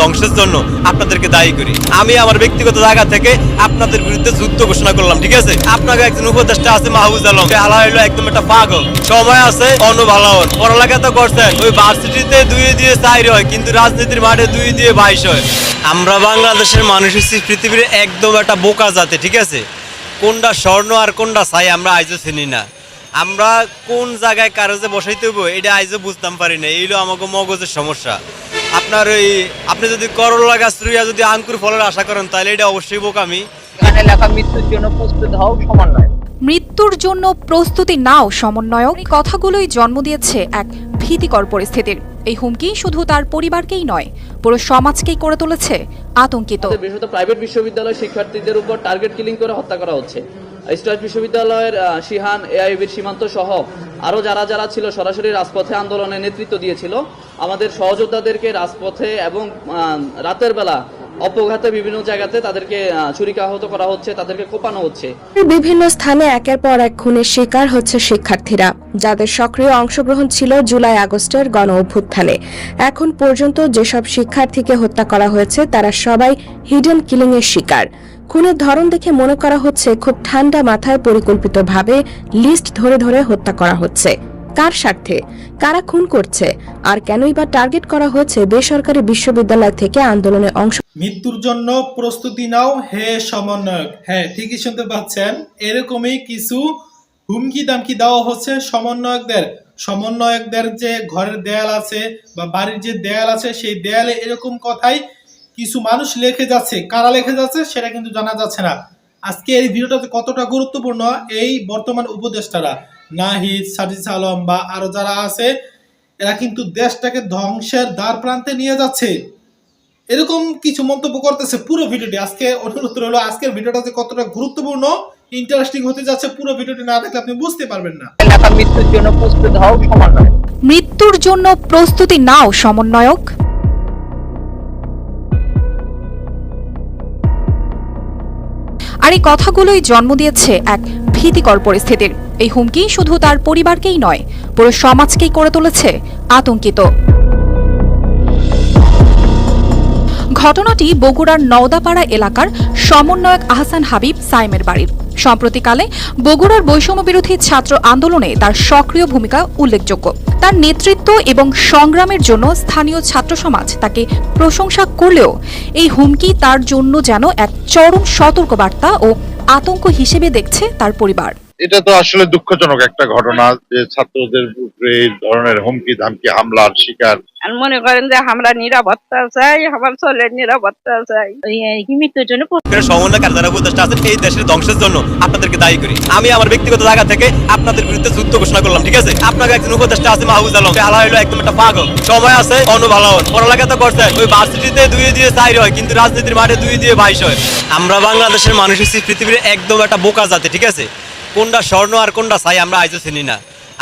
ধ্বংসের জন্য আপনাদেরকে দায়ী করি। আমি আমার ব্যক্তিগত জায়গা থেকে আপনাদের বিরুদ্ধে যুদ্ধ ঘোষণা করলাম, ঠিক আছে? উপদেষ্টা আছে সময় আছে পড়ালেখা তো করছেন। ওই দুই দিয়ে চার হয়, কিন্তু রাজনীতির মাঠে দুই দিয়ে বাইশ হয়। আমরা বাংলাদেশের মানুষ পৃথিবীর একদম একটা বোকা জাতে, ঠিক আছে? কোনটা স্বর্ণ আর কোনটা ছাই আমরা আইজও চিনি না। আমরা কোন জায়গায় কারও যে বসাইতে হইব এটা আইজও বুঝতাম পারি না এইলো আমাকে মগজের সমস্যা। আপনার ওই আপনি যদি করলা গাছ রুইয়া যদি আঙ্কুর ফলের আশা করেন তাহলে এটা অবশ্যই বোকামি। এখানে লেখা মৃত্যুর জন্য প্রস্তুত হও সমন্বয়। মৃত্যুর জন্য প্রস্তুতি নাও সমন্বয়ক। এই কথাগুলোই জন্ম দিয়েছে এক ভীতিকর পরিস্থিতির। এই হুমকি শুধু তার পরিবারকেই নয় পুরো সমাজকেই করে তুলেছে আতঙ্কিত। বিশেষত প্রাইভেট বিশ্ববিদ্যালয় শিক্ষার্থীদের উপর টার্গেট কিলিং করে হত্যা করা হচ্ছে। স্টার্ট বিশ্ববিদ্যালয়ের শিহান এআইবির সীমান্ত সহ আরও যারা যারা ছিল, সরাসরি রাজপথে আন্দোলনে নেতৃত্ব দিয়েছিল। আমাদের সহযোদ্ধাদেরকে রাজপথে এবং রাতের বেলা অপঘাতে বিভিন্ন জায়গাতে তাদেরকে ছুরিকাহত করা হচ্ছে, তাদেরকে কোপানো হচ্ছে। বিভিন্ন স্থানে একের পর এক খুনের শিকার হচ্ছে শিক্ষার্থীরা, যাদের সক্রিয় অংশগ্রহণ ছিল জুলাই আগস্টের গণ অভ্যুত্থানে। এখন পর্যন্ত যেসব শিক্ষার্থীকে হত্যা করা হয়েছে, তারা সবাই হিডেন কিলিং এর শিকার। খুনের ধরন দেখে মনে করা হচ্ছে খুব ঠান্ডা মাথায় পরিকল্পিতভাবে লিস্ট ধরে ধরে হত্যা করা হচ্ছে। কার স্বার্থে? কারা খুন করছে? আর কেনই বা টার্গেট করা হয়েছে বেসরকারি বিশ্ববিদ্যালয় থেকে আন্দোলনে অংশ মৃত্যুর জন্য প্রস্তুতি নাও, হে সমন্বয়ক। হ্যাঁ ঠিকই শুনতে পাচ্ছেন। এরকমই কিছু হুমকি দামকি দেওয়া হচ্ছে সমন্বয়কদের। সমন্বয়কদের যে ঘরের দেয়াল আছে বা বাড়ির যে দেয়াল আছে, সেই দেয়ালে এরকম কথাই কিছু মানুষ লেখে যাচ্ছে কারা লেখে যাচ্ছে সেটা কিন্তু জানা যাচ্ছে না। আজকে এই ভিডিওটাতে কতটা গুরুত্বপূর্ণ এই বর্তমান উপদেষ্টারা নাহিদ সাজিস আলম বা আরও যারা আছে এরা কিন্তু দেশটাকে ধ্বংসের দ্বার প্রান্তে নিয়ে যাচ্ছে। এরকম কিছু মন্তব্য করতেছে পুরো ভিডিওটি। আজকে অনুরোধ রইল আজকের ভিডিওটা যে কতটা গুরুত্বপূর্ণ ইন্টারেস্টিং হতে যাচ্ছে পুরো ভিডিওটি না দেখলে আপনি বুঝতে পারবেন না। মৃত্যুর জন্য প্রস্তুত হও সমন্বয় মৃত্যুর জন্য প্রস্তুতি নাও সমন্বয়ক। আর এই কথাগুলোই জন্ম দিয়েছে এক ভীতিকর পরিস্থিতির। এই হুমকি শুধু তার পরিবারকেই নয়, পুরো সমাজকেই করে তুলেছে আতঙ্কিত। ঘটনাটি বগুড়ার নওদাপাড়া এলাকার সমন্বয়ক আহসান হাবিব সাইমের বাড়ির। সম্প্রতিকালে বগুড়ার বৈষম্য বিরোধী ছাত্র আন্দোলনে তার সক্রিয় ভূমিকা উল্লেখযোগ্য। তার নেতৃত্ব এবং সংগ্রামের জন্য স্থানীয় ছাত্র সমাজ তাকে প্রশংসা করলেও এই হুমকি তার জন্য যেন এক চরম সতর্কবার্তা ও আতঙ্ক হিসেবে দেখছে তার পরিবার। এটা তো আসলে দুঃখজনক একটা ঘটনা যে ছাত্রদের উপরে এই ধরনের হুমকি ধামকি হামলার শিকার। আর মনে করেন যে আমরা নিরাপত্তা চাই আমার ছেলের নিরাপত্তা চাই। এই মৃত্যুর জন্য সমন্বয়কার যারা উপদেষ্টা আছেন এই দেশের ধ্বংসের জন্য আপনাদেরকে দায়ী করি। আমি আমার ব্যক্তিগত জায়গা থেকে আপনাদের বিরুদ্ধে যুদ্ধ ঘোষণা করলাম ঠিক আছে? আপনাকে একজন উপদেষ্টা আছে মাহবুজ আলম। সে আলা একদম একটা পাগল। সময় আছে অন্য ভালো পড়ালেখা তো করছেন ওই ভার্সিটিতে দুই দিয়ে হয় কিন্তু রাজনীতির মাঠে দুই দিয়ে বাইশ হয়। আমরা বাংলাদেশের মানুষ হচ্ছি পৃথিবীর একদম একটা বোকা জাতি ঠিক আছে? কোনটা স্বর্ণ আর কোনটা ছাই আমরা আইজও চিনি না।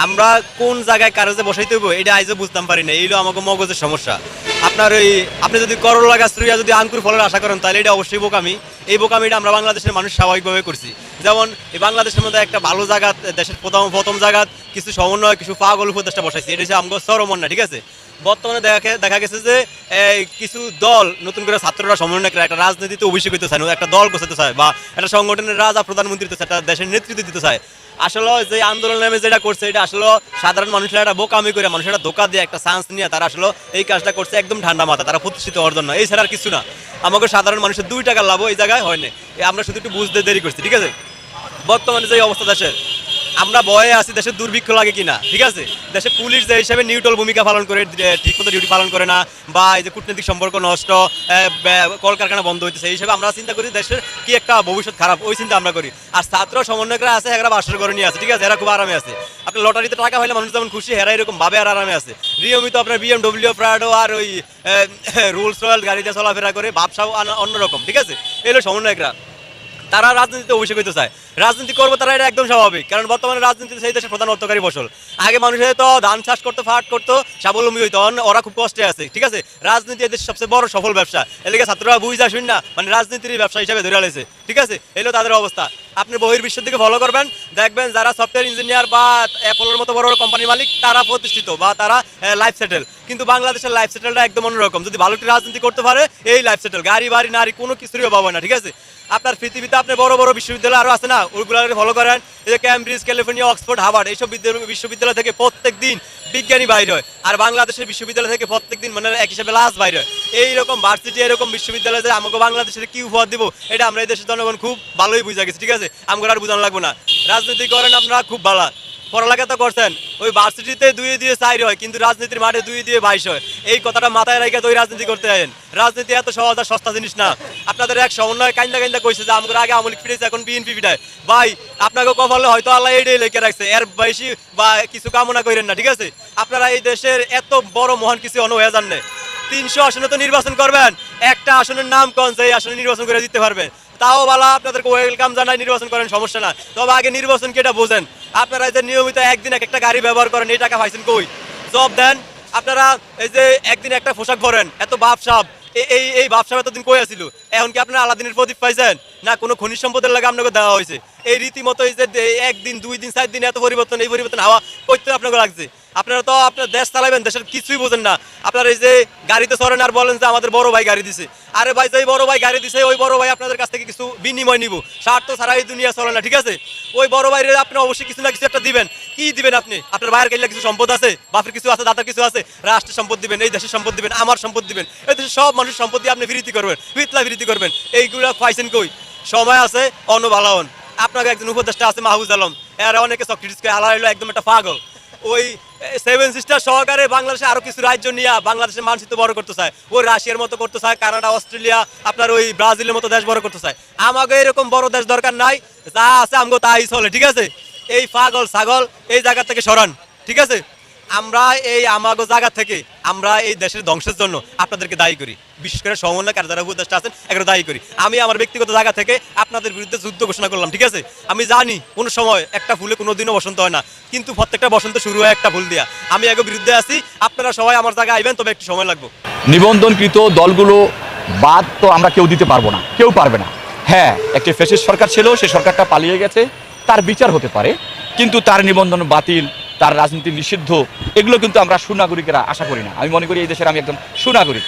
আমরা কোন জায়গায় কারও যে বসাইতে হইব, এটা আইজও বুঝতাম পারি না। এইগুলো আমাকে মগজের সমস্যা। আপনার ওই, আপনি যদি করলা গাছ রুইয়া যদি আঙ্কুর ফলের আশা করেন, তাহলে এটা অবশ্যই বোকামি। এই বোকামিটা আমরা বাংলাদেশের মানুষ স্বাভাবিকভাবে করছি। যেমন, এই বাংলাদেশের মধ্যে একটা ভালো জায়গা, দেশের প্রথম প্রথম জায়গা, কিছু সমন্বয়, কিছু পাগল উপদেশটা বসাইছি। এটা হচ্ছে আমগো সরমন না ঠিক আছে? বর্তমানে দেখা দেখা গেছে যে কিছু দল নতুন করে ছাত্ররা সমন্বয় করে একটা রাজনীতিতে অভিষেক হতে চায় একটা দল গোছাতে চায় বা একটা সংগঠনের রাজা প্রধানমন্ত্রী হতে চায় একটা দেশের নেতৃত্ব দিতে চায়। আসলে যে আন্দোলন নামে যেটা করছে, এটা আসলে সাধারণ মানুষেরা একটা বোকামি করে, মানুষেরা ধোকা দিয়ে একটা চান্স নিয়ে তারা আসলে এই কাজটা করছে একদম ঠান্ডা মাথা তারা প্রতিষ্ঠিত হওয়ার জন্য। এই ছাড়া আর কিছু না। আমাকে সাধারণ মানুষের দুই টাকার লাভ এই জায়গায় হয়নি আমরা শুধু একটু বুঝতে দেরি করছি, ঠিক আছে? বর্তমানে যে অবস্থা দেশের আমরা ভয়ে আছি দেশের দুর্ভিক্ষ লাগে কিনা, ঠিক আছে? দেশের পুলিশ যে হিসাবে নিউট্রাল ভূমিকা পালন করে ঠিক মতো ডিউটি পালন করে না, বা এই যে কূটনৈতিক সম্পর্ক নষ্ট কলকারখানা বন্ধ হইতেছে, এই হিসাবে আমরা চিন্তা করি দেশের কি একটা ভবিষ্যৎ খারাপ, ওই চিন্তা আমরা করি। আর ছাত্র সমন্বয়করা আছে এরা বাসর করে নিয়ে আছে, ঠিক আছে? এরা খুব আরামে আছে। আপনার লটারিতে টাকা হলে মানুষ যেমন খুশি হেরা এরকম ভাবে আর আরামে আছে। নিয়মিত আপনার বিএমডব্লিউ প্রাডো আর ওই রুলস রয়্যাল গাড়িতে চলাফেরা করে আনা- অন্যরকম, ঠিক আছে? এগুলো সমন্বয়করা। তারা রাজনীতিতে অভিষেক হইতে চায়। রাজনীতি করব তারা এটা একদম স্বাভাবিক। কারণ বর্তমানে রাজনীতি সেই দেশের প্রধান অর্থকারী ফসল। আগে মানুষের তো ধান চাষ করতো, ফাট করতো, স্বাবলম্বী হইতো ওরা খুব কষ্টে আছে। ঠিক আছে? রাজনীতি এদের সবচেয়ে বড় সফল ব্যবসা। এদিকে ছাত্ররা বুঝ আসুন না মানে রাজনীতির ব্যবসা হিসাবে ধরে আলেছে। ঠিক আছে? এলো তাদের অবস্থা। আপনি বহির্বিশ্বের দিকে ফলো করবেন। দেখবেন যারা সফটওয়্যার ইঞ্জিনিয়ার বা অ্যাপলের মতো বড় বড় কোম্পানির মালিক, তারা প্রতিষ্ঠিত বা তারা লাইফ সেটেল কিন্তু বাংলাদেশের লাইফ সেটেলটা একদম অন্যরকম। যদি ভালো একটি রাজনীতি করতে পারে, এই লাইফ সেটেল গাড়ি, বাড়ি, নারী কোনো কিছুরই অভাব হয় না। ঠিক আছে? আপনার পৃথিবীতে আপনি বড় বড় বিশ্ববিদ্যালয় আরও আছে না? ওইগুলোকে ফলো করেন, এই যে ক্যামব্রিজ ক্যালিফোর্নিয়া অক্সফোর্ড হার্ভার্ড এইসব বিশ্ববিদ্যালয় থেকে প্রত্যেক দিন বিজ্ঞানী বাইর হয়। আর বাংলাদেশের বিশ্ববিদ্যালয় থেকে প্রত্যেক দিন মানে এক হিসাবে লাশ বাইর হয়। এইরকম ভার্সিটি এরকম বিশ্ববিদ্যালয় যে আমাকে বাংলাদেশের কি উপহার দিব, এটা আমরা এই দেশের জনগণ খুব ভালোই বুঝা গেছি, ঠিক আছে? আমাকে আর বুঝানো লাগবে না। রাজনীতি করেন আপনারা, খুব ভালো। পড়ালেখা তো করছেন। ওই ভার্সিটিতে দুই দিয়ে চার হয়, কিন্তু রাজনীতির মাঠে দুই দিয়ে বাইশ হয়। এই কথাটা মাথায় রেখে তো ওই রাজনীতি করতে আছেন রাজনীতি এত সহজ আর সস্তা জিনিস না। আপনাদের এক সমন্বয় কাইন্দা কাইন্দা কইছে যে আমাকে আগে আমলিক ফিরেছে, এখন বিএনপি ফিটায় ভাই, আপনাকে কপালে হয়তো আল্লাহ এইটাই লেখে রাখছে। এর বেশি বা কিছু কামনা করেন না, ঠিক আছে? আপনারা এই দেশের এত বড় মহান কিছু অন হয়ে যান তিনশো আসনে তো নির্বাচন করবেন। একটা আসনের নাম কোন সেই আসনে নির্বাচন করে দিতে পারবেন তাও বালা, আপনাদেরকে ওয়েলকাম জানাই, নির্বাচন করেন, সমস্যা না তবে আগে নির্বাচন কেটা বোঝেন। আপনারা যে নিয়মিত একদিন এক একটা গাড়ি ব্যবহার করেন, এই টাকা পাইছেন কই? জব দেন, আপনারা এই যে একদিন একটা পোশাক পরেন, এত বাপ সাপ এই এই বাপসাপ এতদিন কই আছিল? এখন কি আপনারা আলাদিনের প্রদীপ পাইছেন? না, কোনো খনিজ সম্পদের লাগে আপনাকে দেওয়া হয়েছে। এই রীতিমতো এই যে একদিন, দুই দিন, চার দিন এত পরিবর্তন, এই পরিবর্তন হাওয়া করতে আপনাকে লাগছে। আপনারা তো আপনার দেশ চালাবেন দেশের কিছুই বোঝেন না। আপনারা এই যে গাড়িতে চড়েন আর বলেন যে আমাদের বড় ভাই গাড়ি দিছে। আরে ভাই, যেই বড় ভাই গাড়ি দিছে, ওই বড় ভাই আপনাদের কাছ থেকে কিছু বিনিময় নিব। স্বার্থ ছাড়া এই দুনিয়া চলে না, ঠিক আছে? ওই বড় ভাইরে আপনি অবশ্যই কিছু না কিছু একটা দিবেন। কি দিবেন আপনি? আপনার ভাইয়ের কাছে কিছু সম্পদ আছে? বাপের কিছু আছে? দাদার কিছু আছে? রাষ্ট্রের সম্পদ দিবেন, এই দেশের সম্পদ দিবেন, আমার সম্পদ দিবেন। এই দেশের সব মানুষের সম্পদ দিয়ে আপনি ফিরিতি করবেন, ফিতলা ফিরিতি করবেন। এইগুলো পাইছেন কই? সময় আছে অন্য ভালো আপনাকে একজন উপদেষ্টা আছে মাহবুজ আলম। এর অনেকে সক্রেটিসকে আলা একদম একটা পাগল। ওই সেভেন সিস্টার সহকারে বাংলাদেশে আরও কিছু রাজ্য নিয়ে বাংলাদেশের মানচিত্র বড় করতে চায়। ওই রাশিয়ার মতো করতে চায়, কানাডা, অস্ট্রেলিয়া, আপনার ওই ব্রাজিলের মতো দেশ বড় করতে চায়। আমাকে এরকম বড় দেশ দরকার নাই, যা আছে আমাকে তাই চলে, ঠিক আছে? এই পাগল, ছাগল, এই জায়গা থেকে সরান, ঠিক আছে? আমরা এই আমাগো জায়গা থেকে আমরা এই দেশের ধ্বংসের জন্য আপনাদেরকে দায়ী করি। বিশেষ করে সমন্বয় কার যারা উপদেষ্টা আছেন, এগুলো দায়ী করি। আমি আমার ব্যক্তিগত জায়গা থেকে আপনাদের বিরুদ্ধে যুদ্ধ ঘোষণা করলাম, ঠিক আছে? আমি জানি কোনো সময় একটা ফুলে কোনো দিনও বসন্ত হয় না, কিন্তু প্রত্যেকটা বসন্ত শুরু হয় একটা ফুল দিয়া। আমি এগো বিরুদ্ধে আছি, আপনারা সবাই আমার জায়গায় আইবেন, তবে একটু সময় লাগবে। নিবন্ধনকৃত দলগুলো বাদ তো আমরা কেউ দিতে পারব না, কেউ পারবে না। হ্যাঁ একটি ফেসিস সরকার ছিল, সেই সরকারটা পালিয়ে গেছে, তার বিচার হতে পারে, কিন্তু তার নিবন্ধন বাতিল তার রাজনীতি নিষিদ্ধ, এগুলো কিন্তু আমরা সুনাগরিকেরা আশা করি না। আমি মনে করি এই দেশের আমি একদম সুনাগরিক।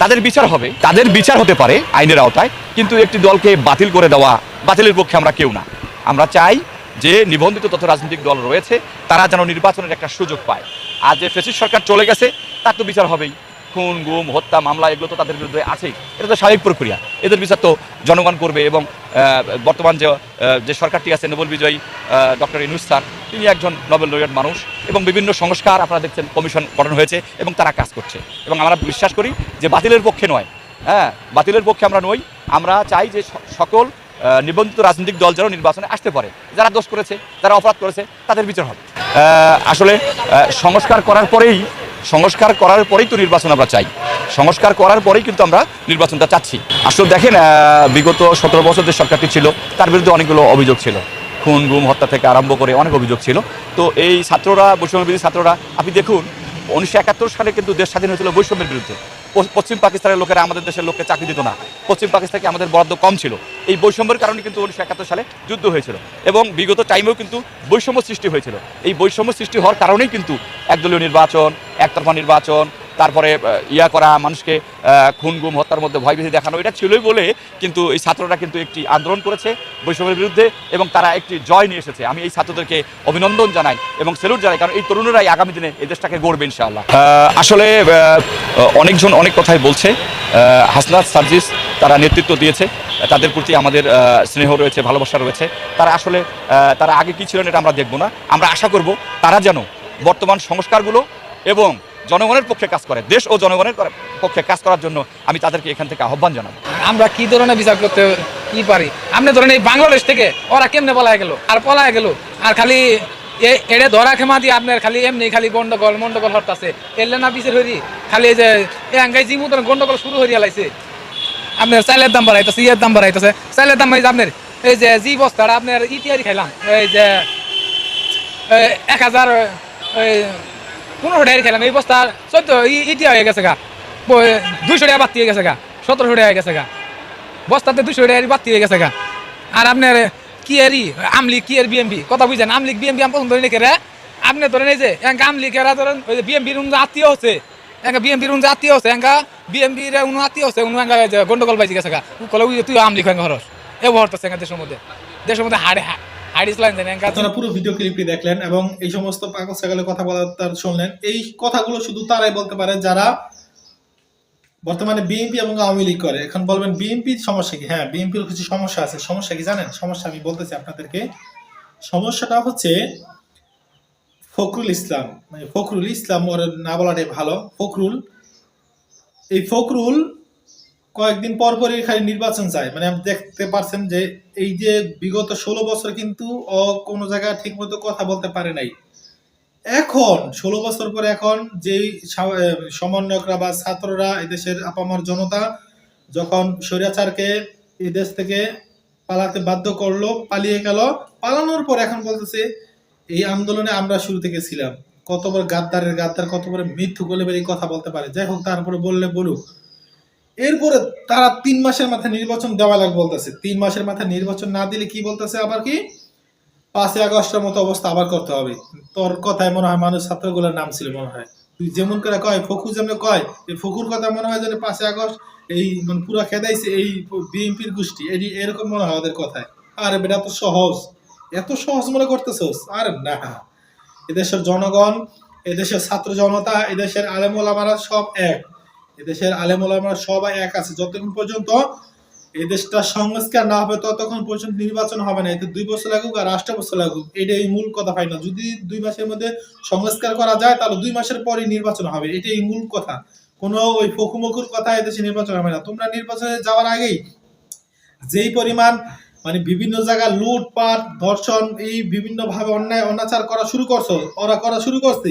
তাদের বিচার হবে, তাদের বিচার হতে পারে আইনের আওতায়, কিন্তু একটি দলকে বাতিল করে দেওয়া, বাতিলের পক্ষে আমরা কেউ না। আমরা চাই যে নিবন্ধিত তথ্য রাজনৈতিক দল রয়েছে, তারা যেন নির্বাচনের একটা সুযোগ পায়। আর যে ফেসিস সরকার চলে গেছে, তার তো বিচার হবেই। খুন, গুম, হত্যা, মামলা, এগুলো তো তাদের বিরুদ্ধে আছেই। এটা তো স্বাভাবিক প্রক্রিয়া। এদের বিচার তো জনগণ করবে এবং বর্তমান যে যে সরকারটি আছে, নোবেল বিজয়ী ডক্টর ইনুস স্যার, তিনি একজন নোবেল লরিয়ার মানুষ এবং বিভিন্ন সংস্কার আপনারা দেখছেন, কমিশন গঠন হয়েছে এবং তারা কাজ করছে। এবং আমরা বিশ্বাস করি যে বাতিলের পক্ষে নয়। হ্যাঁ বাতিলের পক্ষে আমরা নই। আমরা চাই যে সকল নিবন্ধিত রাজনৈতিক দল যেন নির্বাচনে আসতে পারে। যারা দোষ করেছে, যারা অপরাধ করেছে, তাদের বিচার হবে। আসলে সংস্কার করার পরেই সংস্কার করার পরেই তো নির্বাচন আমরা চাই। সংস্কার করার পরেই কিন্তু আমরা নির্বাচনটা চাচ্ছি। আসলে দেখেন বিগত সতেরো বছর যে সরকারটি ছিল, তার বিরুদ্ধে অনেকগুলো অভিযোগ ছিল। খুন, গুম, হত্যা থেকে আরম্ভ করে অনেক অভিযোগ ছিল। তো এই ছাত্ররা বৈষম্যবিধি ছাত্ররা, আপনি দেখুন, উনিশশো একাত্তর সালে কিন্তু দেশ স্বাধীন হয়েছিল বৈষম্যের বিরুদ্ধে। পশ্চিম পাকিস্তানের লোকেরা আমাদের দেশের লোককে চাকরি দিত না। পশ্চিম পাকিস্তানকে আমাদের বরাদ্দ কম ছিল। এই বৈষম্যের কারণে কিন্তু উনিশশো একাত্তর সালে যুদ্ধ হয়েছিল এবং বিগত টাইমেও কিন্তু বৈষম্য সৃষ্টি হয়েছিল। এই বৈষম্য সৃষ্টি হওয়ার কারণেই কিন্তু একদলীয় নির্বাচন, একতরফা নির্বাচন তারপরে ইয়া করা, মানুষকে খুন, গুম, হত্যার মধ্যে ভয়ভীতি দেখানো, এটা ছিলই বলে কিন্তু এই ছাত্ররা কিন্তু একটি আন্দোলন করেছে বৈষম্যের বিরুদ্ধে এবং তারা একটি জয় নিয়ে এসেছে। আমি এই ছাত্রদেরকে অভিনন্দন জানাই এবং সেলুট জানাই, কারণ এই তরুণরাই আগামী দিনে এই দেশটাকে গড়বে, ইনশাআল্লাহ। আসলে অনেকজন অনেক কথাই বলছে। হাসনাত, সার্জিস, তারা নেতৃত্ব দিয়েছে। তাদের প্রতি আমাদের স্নেহ রয়েছে, ভালোবাসা রয়েছে। তারা আসলে তারা আগে কি ছিলেন এটা আমরা দেখব না। আমরা আশা করব তারা যেন বর্তমান সংস্কারগুলো এবং জনগণের পক্ষে কাজ করে, দেশ ও জনগণের পক্ষে কাজ করার জন্য আমি তাদেরকে এখান থেকে আহ্বান জানাব। আমরা কি ধরনের বিচার করতে কি পারি? আপনি ধরেন এই বাংলাদেশ থেকে ওরা কেমনে পলায় গেল? আর পলায় গেল? আর খালি এড়ে ধরা খেমা দিয়ে আপনার খালি এমনি খালি গন্ডগোল, মন্ডগোল হরতাছে। এলে না বিচার হরি? খালি এই যে এ আঙ্গাই জি মতন গন্ডগোল শুরু হয়ে লাইছে আপনার চাইলের দাম বাড়াইতেছে, ইয়ের দাম বাড়াইতেছে। চাইলের দাম এই আপনার এই যে জি বস্তাটা আপনার ইতিহারি খাইলাম। এই যে এক হাজার পনেরো টাকা খেলাম, এই বস্তা চোদ্দ ইটিয়া হয়ে গেছে গা। দুইশো টাকা বাড়তি হয়ে গেছে গা, সতেরোশো টাকা হয়ে গেছে গা। বস্তাতে দুশো টাকা বাড়তি হয়ে গেছে গা। আর আপনার কি এরি আমলি কি এর বিএমপি কথা বুঝছেন আমলিক বিএমপি আমি পছন্দ করি না কেরে। আপনি ধরেন এই যে এঙ্কা আমলি কেরা ধরেন ওই যে বিএমপির উন আত্মীয় হচ্ছে। এঙ্কা বিএমপির উন আত্মীয় হচ্ছে এঙ্কা বিএমপির উন আত্মীয় হচ্ছে উন এঙ্কা গন্ডগোল পাইছি গেছে গা। কলে তুই আমলি এঙ্কা হরস এ ভরতেছে এঙ্কা দেশের মধ্যে। দেশের মধ্যে হাড়ে পুরো ভিডিও ক্লিপটি দেখলেন এবং এই সমস্ত পাগল ছাগলের কথা বলার শুনলেন। এই কথাগুলো শুধু তারাই বলতে পারে যারা বর্তমানে বিএনপি এবং আওয়ামী লীগ করে। এখন বলবেন বিএনপির সমস্যা কি? হ্যাঁ বিএনপির কিছু সমস্যা আছে। সমস্যা কি জানেন? সমস্যা আমি বলতেছি আপনাদেরকে। সমস্যাটা হচ্ছে ফখরুল ইসলাম। মানে ফখরুল ইসলাম ওর না বলাটাই ভালো। ফখরুল, এই ফখরুল কয়েকদিন পর পরই খালি নির্বাচন চায়। মানে আপনি দেখতে পারছেন যে এই যে বিগত ষোলো বছর কিন্তু ও কোনো জায়গায় ঠিক মতো কথা বলতে পারে নাই। এখন, ষোলো বছর পরে এখন যেই সমন্বয়করা বা ছাত্ররা এদেশের আপামার জনতা যখন স্বৈরাচারকে এই দেশ থেকে পালাতে বাধ্য করল, পালিয়ে গেল, পালানোর পর এখন বলতেছে, এই আন্দোলনে আমরা শুরু থেকে ছিলাম। কতবার গাদ্দারের গাদ্দার, কতবার মিথ্যু বলে কথা বলতে পারে। যাই হোক, তারপরে বললে বলুক। এরপরে তারা তিন মাসের মাথায় নির্বাচন দেওয়া লাগবে বলতেছে। তিন মাসের মাথায় নির্বাচন না দিলে কি বলতেছে আবার কি? পাঁচই আগস্টের মতো অবস্থা আবার করতে হবে। তোর কথায় মনে হয় মানুষ ছাত্রগুলোর নাম ছিল মনে হয়। তুই যেমন করে কয় ফখু যেমন কয়, এই ফখুর কথা মনে হয় যেন পাঁচই আগস্ট এই মানে পুরা খেদাইছে এই বিএনপির গোষ্ঠী। এটি এরকম মনে হয় ওদের কথায়। আরে বেটা তো সহজ। এত সহজ মনে করতেছোস? আর না। এদেশের জনগণ, এদেশের ছাত্র জনতা, এদেশের আলেমোলামারা সব এক। এদেশের আলেম আলেমোলামারা সবাই এক আছে। যতক্ষণ পর্যন্ত এই দেশটা সংস্কার না হবে, ততক্ষণ পর্যন্ত নির্বাচন হবে না। এতে দুই বছর লাগুক আর আটটা বছর লাগুক, এটাই মূল কথা হয় না। যদি দুই মাসের মধ্যে সংস্কার করা যায়, তাহলে দুই মাসের পরই নির্বাচন হবে। এটাই মূল কথা। কোনো ওই ফকুমকুর কথা এদেশে নির্বাচন হবে না। তোমরা নির্বাচনে যাওয়ার আগেই যেই পরিমাণ মানে বিভিন্ন জায়গায় লুটপাট, ধর্ষণ, এই বিভিন্ন ভাবে অন্যায়, অনাচার করা শুরু করছ, ওরা করা শুরু করছে।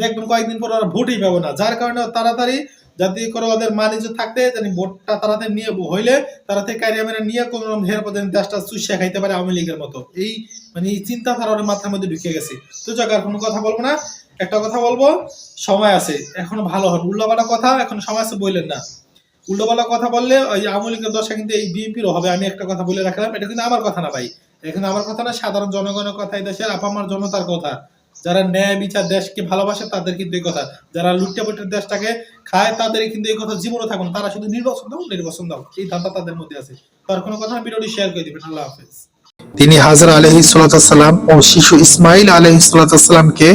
দেখবেন কয়েকদিন পর ওরা ভোটই পাবে না। যার কারণে তাড়াতাড়ি যাতে করে ওদের মানিজ্য থাকতে, জানি ভোটটা তাড়াতাড়ি নিয়ে হইলে তাড়াতাড়ি ক্যারিয়ামেরা নিয়ে কোন রকম হের পদে দেশটা চুষিয়া খাইতে পারে আওয়ামী লীগের মতো। এই মানে এই চিন্তাধারা ওর মাথার মধ্যে ঢুকে গেছে। তো যাক, আর কোনো কথা বলব না। একটা কথা বলব, সময় আছে, এখনও ভালো হন উল্লাপালা কথা, এখন সময় আছে বললেন না। উল্টোপালা কথা বললে ওই আওয়ামী লীগের দশা কিন্তু এই বিএনপিরও হবে। আমি একটা কথা বলে রাখলাম, এটা কিন্তু আমার কথা না ভাই। এখানে আমার কথা না, সাধারণ জনগণের কথা, এই দেশের আপামার জনতার কথা। যারা ন্যায় বিচার দেশকে ভালোবাসে তাদের কিন্তু এই কথা। যারা লুট্টাপুটের দেশটাকে খায় তাদের কিন্তু এই কথা জীবনে থাকুন। তারা শুধু নির্বাচন দাও নির্বাচন দাও। এই ধান্দা তাদের মধ্যে আছে। তার কোনো কথা ভিডিওটি শেয়ার করে দিবেন। আল্লাহ হাফেজ। তিনি হাজরা আলহি সালাম ও শিশু ইসমাইল আলহি সালামকে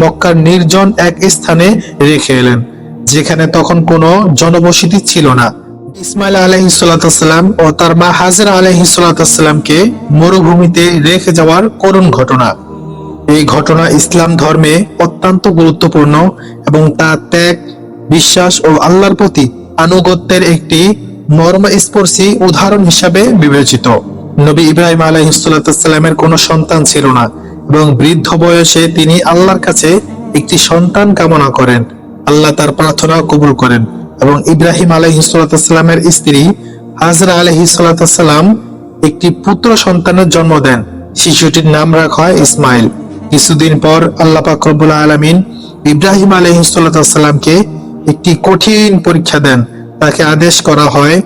মক্কার নির্জন এক স্থানে রেখে এলেন, যেখানে তখন কোনো জনবসতি ছিল না। ইসমাইল আলহি সালাম ও তার মা হাজরা আলহি সালামকে মরুভূমিতে রেখে যাওয়ার করুণ ঘটনা। এই ঘটনা ইসলাম ধর্মে অত্যন্ত গুরুত্বপূর্ণ এবং তা ত্যাগ, বিশ্বাস ও আল্লাহর প্রতি আনুগত্যের একটি মর্মস্পর্শী উদাহরণ হিসাবে বিবেচিত। নবী ইব্রাহিম আলাইহিসসালামের কোনো সন্তান ছিল না এবং বৃদ্ধ বয়সে তিনি আল্লাহর কাছে একটি সন্তান কামনা করেন। আল্লাহ তার প্রার্থনা কবুল করেন এবং ইব্রাহিম আলাইহিসসালামের স্ত্রী হাজরা আলাইহিসসালাম একটি পুত্র সন্তানের জন্ম দেন। শিশুটির নাম রাখা হয় ইসমাইল। কিছুদিন পর আল্লাহ পাক আলামিন ইব্রাহিম আলাইহিসসালামকে একটি কঠিন পরীক্ষা দেন। তাকে আদেশ করা হয়